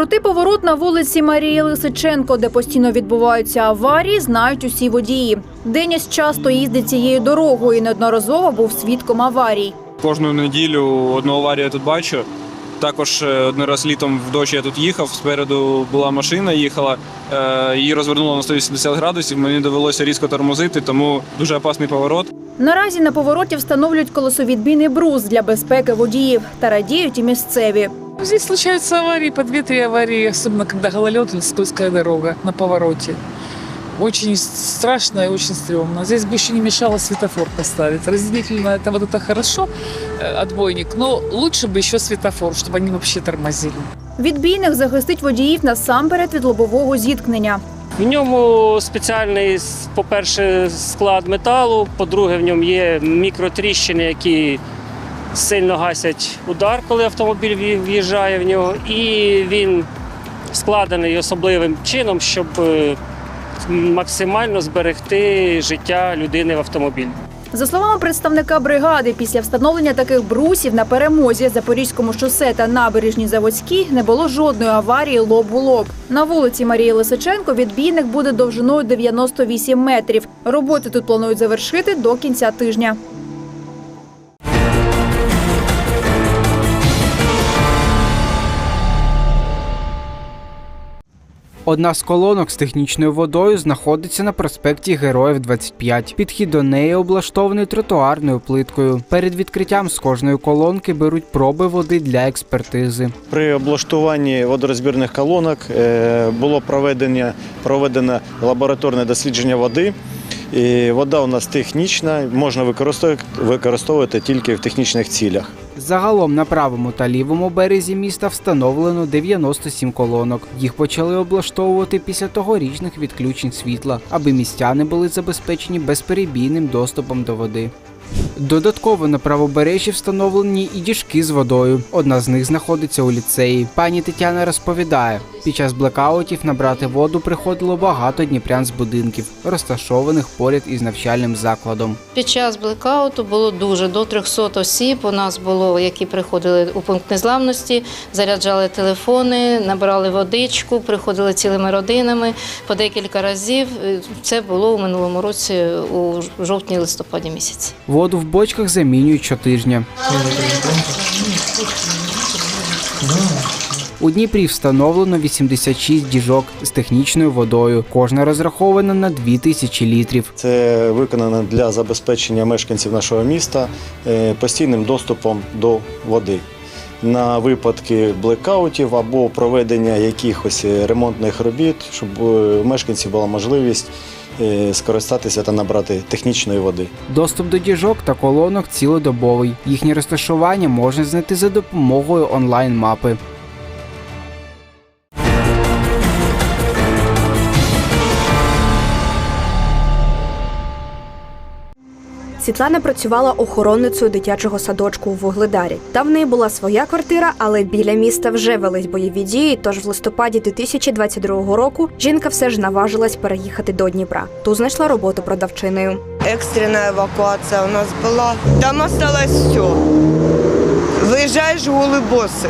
Крутий поворот на вулиці Марії Лисиченко, де постійно відбуваються аварії, знають усі водії. Деніс часто їздить цією дорогою і неодноразово був свідком аварій. Кожну неділю одну аварію я тут бачу. Також е, один раз літом в дощ я тут їхав. Спереду була машина, їхала, е, її розвернуло на 180 градусів. Мені довелося різко тормозити, тому дуже опасний поворот. Наразі на повороті встановлюють колесовідбійний брус для безпеки водіїв та радіють і місцеві. Здесь случаются аварии, по 2-3 аварии, особенно когда гололед или скользкая дорога на повороте. Очень страшно и очень стрёмно. Здесь бы еще не мешало светофор поставить. Разделительно это вот это хорошо, э, отбойник, но лучше бы еще светофор, чтобы они вообще тормозили. Відбійник захистить водіїв насамперед від лобового зіткнення. В ньому спеціальний, с- по-перше, склад металу, по-друге, в ньому є мікротріщини, які сильно гасять удар, коли автомобіль в'ї- в'їжджає в нього. І він складений особливим чином, щоб е, максимально зберегти життя людини в автомобілі. За словами представника бригади, після встановлення таких брусів на перемозі Запорізькому шосе та набережній Заводській не було жодної аварії лоб у лоб. На вулиці Марії Лисиченко відбійник буде довжиною 98 метрів. Роботи тут планують завершити до кінця тижня. Одна з колонок з технічною водою знаходиться на проспекті Героїв 25. Підхід до неї облаштований тротуарною плиткою. Перед відкриттям з кожної колонки беруть проби води для експертизи. При облаштуванні водорозбірних колонок е, було проведення, проведено лабораторне дослідження води. І вода у нас технічна, можна використовувати тільки в технічних цілях. Загалом на правому та лівому березі міста встановлено 97 колонок. Їх почали облаштовувати після тогорічних відключень світла, аби містяни були забезпечені безперебійним доступом до води. Додатково на правобережжі встановлені і діжки з водою. Одна з них знаходиться у ліцеї. Пані Тетяна розповідає, під час блекаутів набрати воду приходило багато дніпрян з будинків, розташованих поряд із навчальним закладом. Під час блекауту було дуже до 300 осіб. У нас було, які приходили у пункт незламності, заряджали телефони, набирали водичку, приходили цілими родинами по декілька разів. Це було у минулому році у жовтні-листопаді місяці. Воду в бочках замінюють щотижня. У Дніпрі встановлено 86 діжок з технічною водою. Кожна розрахована на 2000 літрів. Це виконано для забезпечення мешканців нашого міста е, постійним доступом до води. На випадки блекаутів або проведення якихось ремонтних робіт, щоб е, у мешканців була можливість е, скористатися та набрати технічної води. Доступ до діжок та колонок цілодобовий. Їхнє розташування можна знайти за допомогою онлайн-мапи. Світлана працювала охоронницею дитячого садочку у Вугледарі. Там в неї була своя квартира, але біля міста вже велись бойові дії. Тож в листопаді 2022 року жінка все ж наважилась переїхати до Дніпра. Тут знайшла роботу продавчиною. Экстренная эвакуация у нас была. Там осталось все. Выезжаешь голый боссы.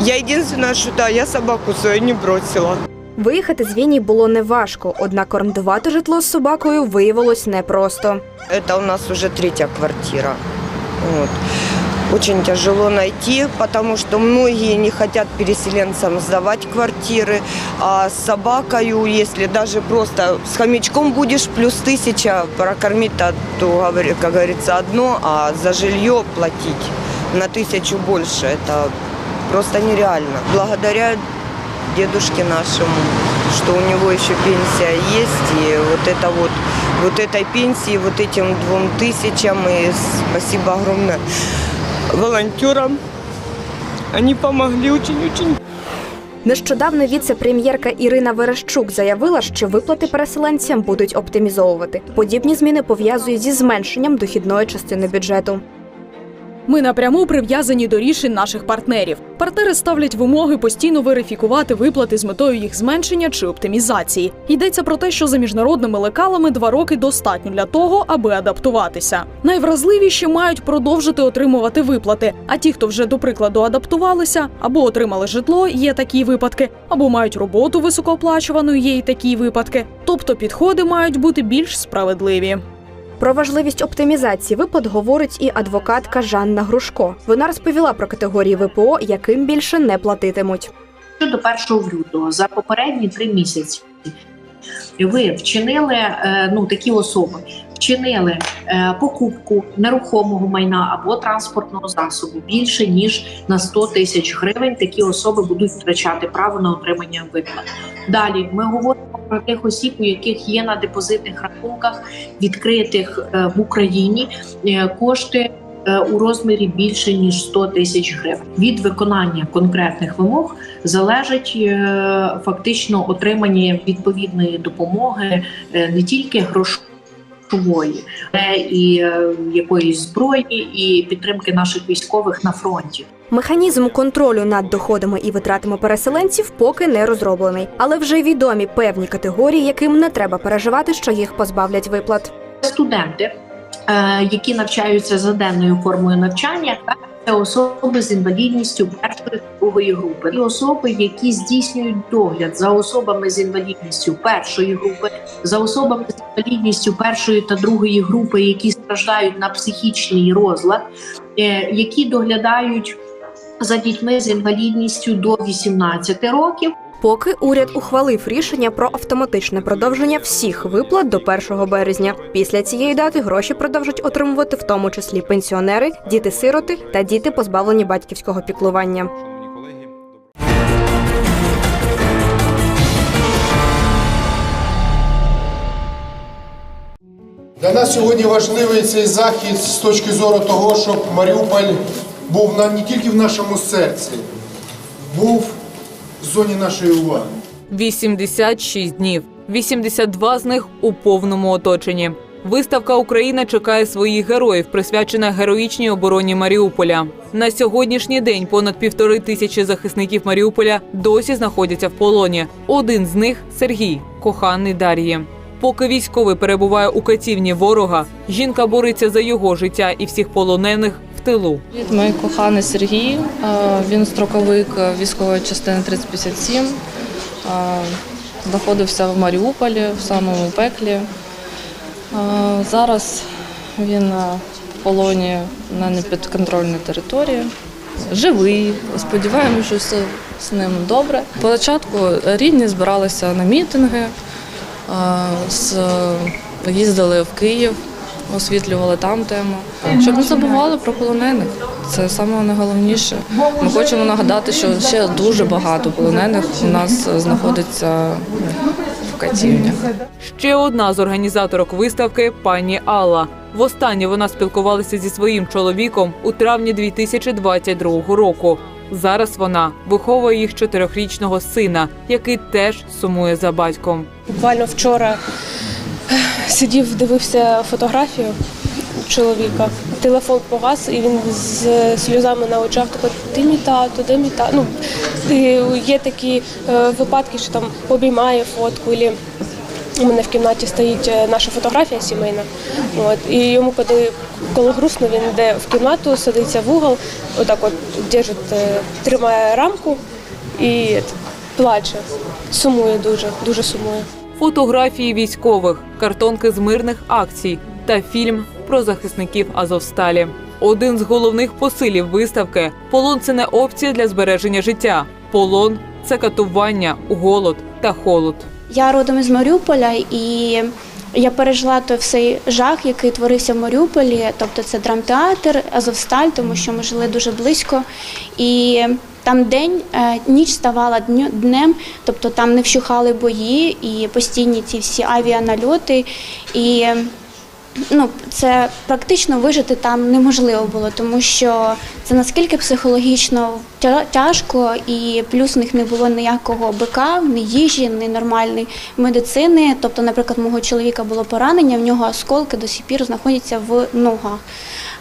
Я единственное, что да, я собаку свою не бросила. Виїхати з Віні було неважко, однак орендувати житло з собакою виявилось непросто. Это у нас уже третья квартира. Вот. Очень тяжело найти, потому что многие не хотят переселенцам сдавать квартиры. А с собакою, если даже просто с хомячком будешь плюс тысяча, прокормить, то, то, говори- как говорится, одно, а за жилье платить на тысячу больше. Это просто нереально. Благодаря дедушке нашему, что у него еще пенсия есть, и вот это вот, вот этой пенсии, вот этим двум тысячам, и спасибо огромное волонтерам. Они помогли очень-очень. Нещодавно віце-прем'єрка Ірина Верещук заявила, що виплати переселенцям будуть оптимізовувати. Подібні зміни пов'язують зі зменшенням дохідної частини бюджету. Ми напряму прив'язані до рішень наших партнерів. Партнери ставлять вимоги постійно верифікувати виплати з метою їх зменшення чи оптимізації. Йдеться про те, що за міжнародними лекалами два роки достатньо для того, аби адаптуватися. Найвразливіші мають продовжити отримувати виплати. А ті, хто вже до прикладу адаптувалися або отримали житло, є такі випадки, або мають роботу високооплачувану, є і такі випадки. Тобто підходи мають бути більш справедливі. Про важливість оптимізації виплат говорить і адвокатка Жанна Грушко. Вона розповіла про категорії ВПО, яким більше не платитимуть. Щодо 1 лютого за попередні три місяці ви вчинили е, ну такі особи. Вчинили е, покупку нерухомого майна або транспортного засобу більше ніж на 100 тисяч гривень. Такі особи будуть втрачати право на отримання виплат. Далі ми говоримо про тих осіб, у яких є на депозитних рахунках відкритих е, в Україні е, кошти е, у розмірі більше ніж 100 тисяч гривень. Від виконання конкретних вимог залежить фактично отримання відповідної допомоги не тільки грошової, але і е, якоїсь зброї, і підтримки наших військових на фронті. Механізм контролю над доходами і витратами переселенців поки не розроблений, але вже відомі певні категорії, яким не треба переживати, що їх позбавлять виплат. студенти, е, які навчаються за денною формою навчання, це особи з інвалідністю першої другої групи, і особи, які здійснюють догляд за особами з інвалідністю першої групи, за особами з інвалідністю першої та другої групи, які страждають на психічний розлад, е, які доглядають за дітьми з інвалідністю до 18 років. Поки уряд ухвалив рішення про автоматичне продовження всіх виплат до 1 березня. Після цієї дати гроші продовжать отримувати в тому числі пенсіонери, діти-сироти та діти, позбавлені батьківського піклування. Для нас сьогодні важливий цей захід з точки зору того, щоб Маріуполь був не тільки в нашому серці, був в зоні нашої уваги. 86 днів. 82 з них у повному оточенні. Виставка Україна чекає своїх героїв, присвячена героїчній обороні Маріуполя. На сьогоднішній день понад півтори тисячі захисників Маріуполя досі знаходяться в полоні. Один з них Сергій, коханий Дар'ї. Поки військовий перебуває у катівні ворога, жінка бореться за його життя і всіх полонених тилу. Мій коханий Сергій, е, він строковик військової частини 3057, е, знаходився в Маріуполі в самому пеклі. Е, Зараз він в полоні на непідконтрольній території. Живий, сподіваємося, що все з ним добре. Спочатку рідні збиралися на мітинги, їздили в Київ, освітлювали там тему. Щоб не забували про полонених. Це саме найголовніше. Ми хочемо нагадати, що ще дуже багато полонених у нас знаходиться в катівнях. Ще одна з організаторок виставки пані Алла. Востаннє вона спілкувалася зі своїм чоловіком у травні 2022 року. Зараз вона виховує їх чотирьохрічного сина, який теж сумує за батьком. Буквально вчора сидів, дивився фотографію чоловіка. Телефон погас, і він з сльозами на очах такий, ти мій тато, де мій тато. Ну, є такі е, випадки, що там обіймає фотку, або у мене в кімнаті стоїть е, наша фотографія сімейна. От, і йому, коли, коли грустно, він йде в кімнату, садиться в угол, отак от держить, е, тримає рамку і плаче. Сумує дуже, дуже сумує. Фотографії військових, картонки з мирних акцій та фільм про захисників Азовсталі. Один з головних посилів виставки полон це не опція для збереження життя. Полон це катування, голод та холод. Я родом із Маріуполя і я пережила той всей жах, який творився в Маріуполі. Тобто це драмтеатр, Азовсталь, тому що ми жили дуже близько. І там день, е, ніч ставала днем, тобто там не вщухали бої і постійні ці всі авіанальоти. І ну, це практично вижити там неможливо було, тому що це наскільки психологічно тя- тяжко, і плюс у них не було ніякого БК, ні їжі, ні нормальної медицини. Тобто, наприклад, мого чоловіка було поранення, в нього осколки до сих пір знаходяться в ногах.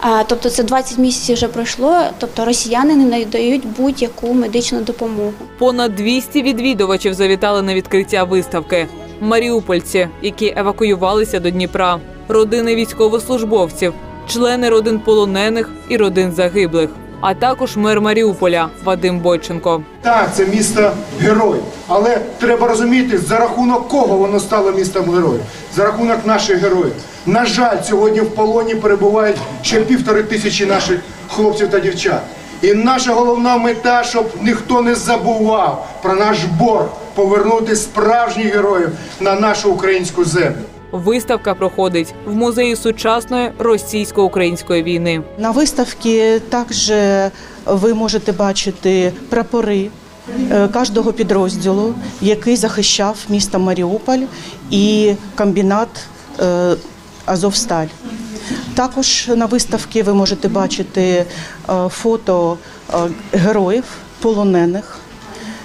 А, тобто це 20 місяців вже пройшло, тобто росіяни не надають будь-яку медичну допомогу. Понад 200 відвідувачів завітали на відкриття виставки. Маріупольці, які евакуювалися до Дніпра, родини військовослужбовців, члени родин полонених і родин загиблих, а також мер Маріуполя Вадим Бойченко. Так, це місто герой. Але треба розуміти, за рахунок кого воно стало містом героїв. За рахунок наших героїв. На жаль, сьогодні в полоні перебувають ще півтори тисячі наших хлопців та дівчат. І наша головна мета, щоб ніхто не забував про наш борг повернути справжніх героїв на нашу українську землю. Виставка проходить в музеї сучасної російсько-української війни. На виставці також ви можете бачити прапори е, кожного підрозділу, який захищав місто Маріуполь і комбінат е, Азовсталь. Також на виставці ви можете бачити е, фото е, героїв полонених,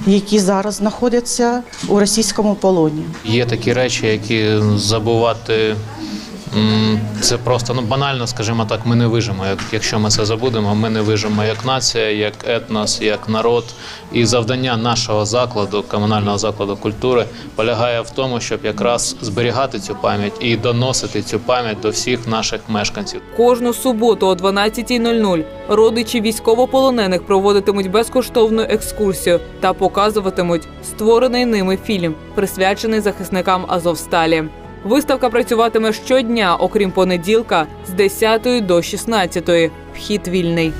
які зараз знаходяться у російському полоні. Є такі речі, які забувати. Це просто ну банально, скажімо так, ми не вижимо. Як якщо ми це забудемо, ми не вижимо як нація, як етнос, як народ. І завдання нашого закладу, комунального закладу культури, полягає в тому, щоб якраз зберігати цю пам'ять і доносити цю пам'ять до всіх наших мешканців. Кожну суботу о 12.00 родичі військовополонених проводитимуть безкоштовну екскурсію та показуватимуть створений ними фільм, присвячений захисникам Азовсталі. Виставка працюватиме щодня, окрім понеділка, з 10 до 16. Вхід вільний.